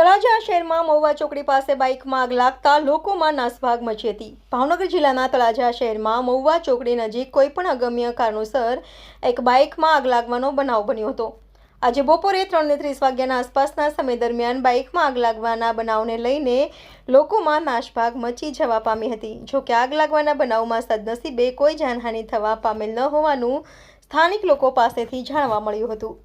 તળાજા શહેરમાં મહુવા ચોકડી પાસે બાઇકમાં આગ લાગતા લોકોમાં નાસભાગ મચી હતી. ભાવનગર જિલ્લાના તળાજા શહેરમાં મહુવા ચોકડી નજીક કોઈપણ અગમ્ય કારણોસર એક બાઇકમાં આગ લાગવાનો બનાવ બન્યો હતો. આજે બપોરે ત્રણને ત્રીસ વાગ્યાના આસપાસના સમય દરમિયાન બાઇકમાં આગ લાગવાના બનાવને લઈને લોકોમાં નાશભાગ મચી જવા પામી હતી. જોકે આગ લાગવાના બનાવમાં સદનસીબે કોઈ જાનહાનિ થવા પામેલ ન હોવાનું સ્થાનિક લોકો પાસેથી જાણવા મળ્યું હતું.